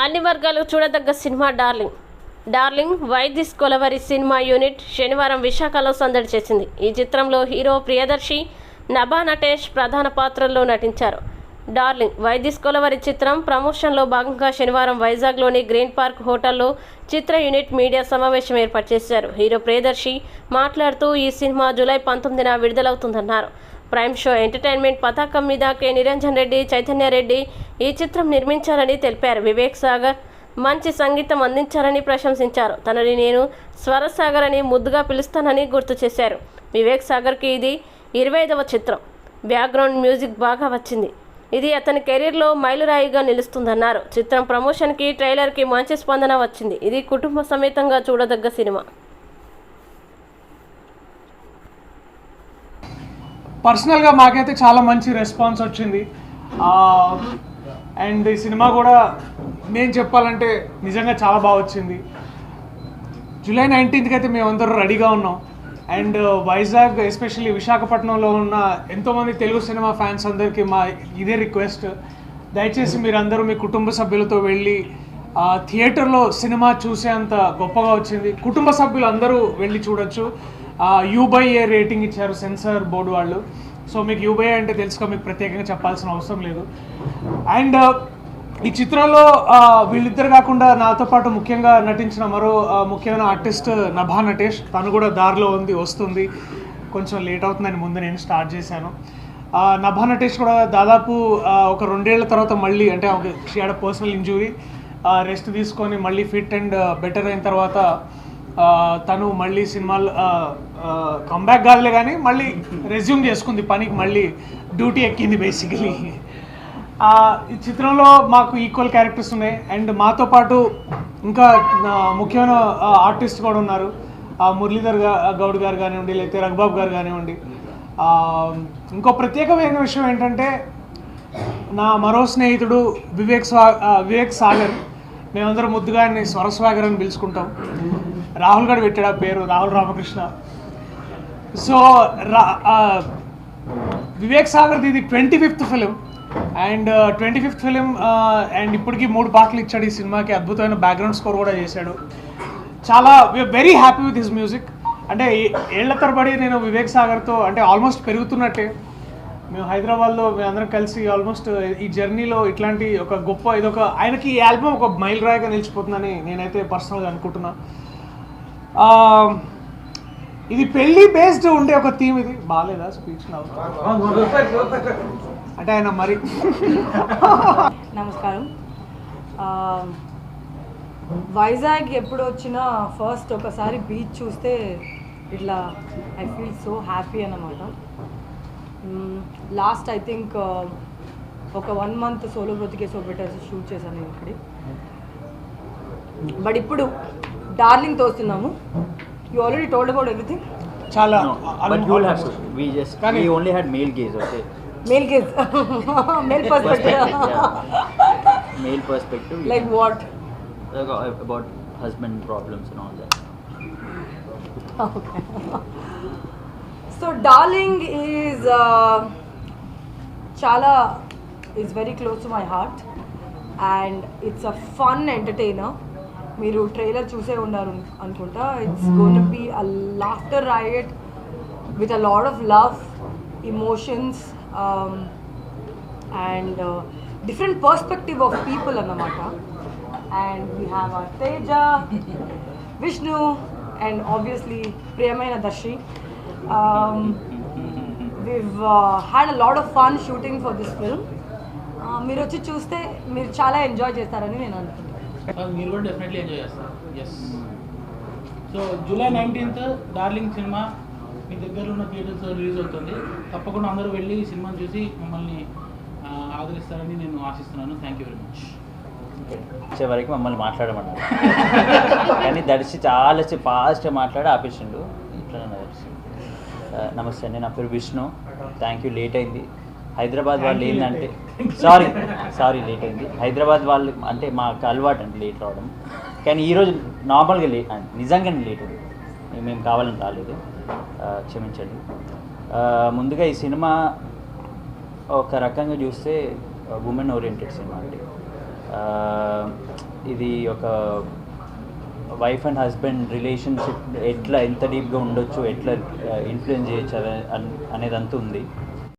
అన్ని వర్గాలు చూడదగ్గ cinema Darling. Darling why this Kolaveri cinema unit శనివారం విశాఖలో సందడి చేసింది. ఈ చిత్రంలో హీరో ప్రియదర్శి నభా నటేష్ ప్రధాన పాత్రల్లో నటించారు. డార్లింగ్ వైదిస్ కొలవరి చిత్రం ప్రమోషన్లో భాగంగా శనివారం వైజాగ్లోని గ్రీన్ పార్క్ హోటల్లో చిత్ర యూనిట్ మీడియా సమావేశం ఏర్పాటు చేశారు. హీరో ప్రియదర్శి మాట్లాడుతూ ఈ సినిమా జూలై పంతొమ్మిదిన విడుదలవుతుందన్నారు. ప్రైమ్ షో ఎంటర్టైన్మెంట్ పతాకం మీద కె. నిరంజన్ రెడ్డి చైతన్య రెడ్డి ఈ చిత్రం నిర్మించారని తెలిపారు. వివేక్ సాగర్ మంచి సంగీతం అందించారని ప్రశంసించారు. తనని నేను స్వరసాగర్ అని ముద్దుగా పిలుస్తానని గుర్తు చేశారు. వివేక్ సాగర్కి ఇది ఇరవై ఐదవ చిత్రం. బ్యాక్గ్రౌండ్ మ్యూజిక్ బాగా వచ్చింది. ఇది అతని కెరీర్లో మైలురాయిగా నిలుస్తుందన్నారు. చిత్రం ప్రమోషన్కి ట్రైలర్కి మంచి స్పందన వచ్చింది. ఇది కుటుంబ సమేతంగా చూడదగ్గ సినిమా. పర్సనల్గా మాకైతే చాలా మంచి రెస్పాన్స్ వచ్చింది. అండ్ ఈ సినిమా కూడా నేను చెప్పాలంటే నిజంగా చాలా బాగా వచ్చింది. జూలై నైన్టీన్త్కి అయితే మేమందరూ రెడీగా ఉన్నాం. అండ్ వైజాగ్ ఎస్పెషల్లీ విశాఖపట్నంలో ఉన్న ఎంతోమంది తెలుగు సినిమా ఫ్యాన్స్ అందరికీ మా ఇదే రిక్వెస్ట్. దయచేసి మీరందరూ మీ కుటుంబ సభ్యులతో వెళ్ళి ఆ, థియేటర్లో సినిమా చూసేంత గొప్పగా వచ్చింది. కుటుంబ సభ్యులు అందరూ వెళ్ళి చూడొచ్చు. యూబై ఏ రేటింగ్ ఇచ్చారు సెన్సార్ బోర్డు వాళ్ళు. సో మీకు యూబై అంటే తెలుసుకో మీకు ప్రత్యేకంగా చెప్పాల్సిన అవసరం లేదు. అండ్ uh, ఈ చిత్రంలో వీళ్ళిద్దరు కాకుండా నాతో పాటు ముఖ్యంగా నటించిన మరో ముఖ్యమైన ఆర్టిస్ట్ నభా నటేష్. తను కూడా దారిలో ఉంది వస్తుంది. కొంచెం లేట్ అవుతుందని ముందు నేను స్టార్ట్ చేశాను. నభా నటేష్ కూడా దాదాపు ఒక రెండేళ్ళ తర్వాత మళ్ళీ అంటే she had personal injury rest తీసుకొని మళ్ళీ ఫిట్ అండ్ బెటర్ అయిన తర్వాత తను మళ్ళీ సినిమాలు కంబ్యాక్ కాదులే కానీ మళ్ళీ రెజ్యూమ్ చేసుకుంది పనికి మళ్ళీ డ్యూటీ ఎక్కింది బేసికలీ ఈ చిత్రంలో మాకు ఈక్వల్ క్యారెక్టర్స్ ఉన్నాయి. అండ్ మాతో పాటు ఇంకా ముఖ్యమైన ఆర్టిస్ట్ కూడా ఉన్నారు. మురళీధర్ గౌడ్ గారు కానివ్వండి లేకపోతే రఘుబాబు గారు కానివ్వండి. ఇంకో ప్రత్యేకమైన విషయం ఏంటంటే నా మరో స్నేహితుడు వివేక్ స్వా వివేక్ సాగర్. మేమందరం ముద్దుగా ఆయన్ని స్వరస్వాగర్ అని పిలుచుకుంటాం. రాహుల్ గారు పెట్టాడు ఆ పేరు రాహుల్ రామకృష్ణ. సో రా వివేక్ సాగర్ది ఇది twenty fifth film. And twenty fifth film and ఇప్పటికీ మూడు పాటలు ఇచ్చాడు ఈ సినిమాకి. అద్భుతమైన బ్యాక్గ్రౌండ్ స్కోర్ కూడా చేశాడు. చాలా very happy with his music అంటే ఏ- ఏళ్ళ తరబడి నేను వివేక్ సాగర్తో అంటే ఆల్మోస్ట్ పెరుగుతున్నట్టే. మేము హైదరాబాద్లో మేము అందరం కలిసి ఆల్మోస్ట్ ఈ జర్నీలో ఇట్లాంటి ఒక గొప్ప ఇదొక ఆయనకి ఈ ఆల్బమ్ ఒక మైల్ రాయిగా నిలిచిపోతుందని నేనైతే పర్సనల్గా అనుకుంటున్నాను ఇది పెళ్ళి బేస్డ్ ఉండే ఒక థీమ్ ఇది. బాగాలేదా స్పీచ్ అంటే ఆయన మరి. నమస్కారం. వైజాగ్ ఎప్పుడు వచ్చినా ఫస్ట్ ఒకసారి బీచ్ చూస్తే ఇట్లా ఐ ఫీల్ సో హ్యాపీ అన్నమాట. లాస్ట్ ఐ థింక్ ఒక వన్ మంత్ సోలో బ్రతికే సో బెటర్ షూట్ చేశాను నేను బట్ ఇప్పుడు darling తోస్తున్నాము you already told about everything చాలా No, but you will have to. We just Can we you- only had male gaze, okay? Male case male perspective Perspective, yeah. Male perspective. you like can- what like, uh, about husband problems and all that. Okay. so darling is uh, chala is very close to my heart and it's a fun entertainer మీరు trailer చూసే ఉన్నారు అనుకుంటా. It's gonna be a laughter ride with a lot of love emotions and different perspective of people అన్నమాట. And we have a Teja Vishnu and obviously ప్రియమైన Darshi. We've had a lot of fun shooting for this film మీరు వచ్చి చూస్తే మీరు చాలా enjoy చేస్తారని నేను అనుకుంటున్నాను. మీరు కూడా డెఫినెట్లీ ఎంజాయ్ చేస్తారు. Yes so July nineteenth Darling cinema మీ దగ్గరలో ఉన్న థియేటర్స్లో రిలీజ్ అవుతుంది. తప్పకుండా అందరూ వెళ్ళి ఈ సినిమాని చూసి మమ్మల్ని ఆదరిస్తారని నేను ఆశిస్తున్నాను. థ్యాంక్ యూ వెరీ మచ్ వచ్చే వరకు మమ్మల్ని మాట్లాడమన్నారు. కానీ దర్శి చాలా ఫాస్ట్గా మాట్లాడి ఆపేసిండు. ఇట్లా దర్శి నమస్తే అండి. నా పేరు విష్ణు. థ్యాంక్ యూ లేట్ అయింది. హైదరాబాద్ వాళ్ళు ఏంటంటే సారీ సారీ లేట్ అయింది. హైదరాబాద్ వాళ్ళు అంటే మాకు అలవాటు అండి లేట్ రావడం. కానీ ఈరోజు నార్మల్గా లేట్ నిజంగానే లేట్ ఉంది మేము కావాలని రాలేదు. క్షమించండి. ముందుగా ఈ సినిమా ఒక రకంగా చూస్తే ఉమెన్ ఓరియంటెడ్ సినిమా అండి. ఇది ఒక వైఫ్ అండ్ హస్బెండ్ రిలేషన్షిప్ ఎట్లా ఎంత డీప్గా ఉండొచ్చు ఎట్లా ఇన్ఫ్లుయెన్స్ చేయొచ్చు అనే- అన్- అనేదంతా ఉంది.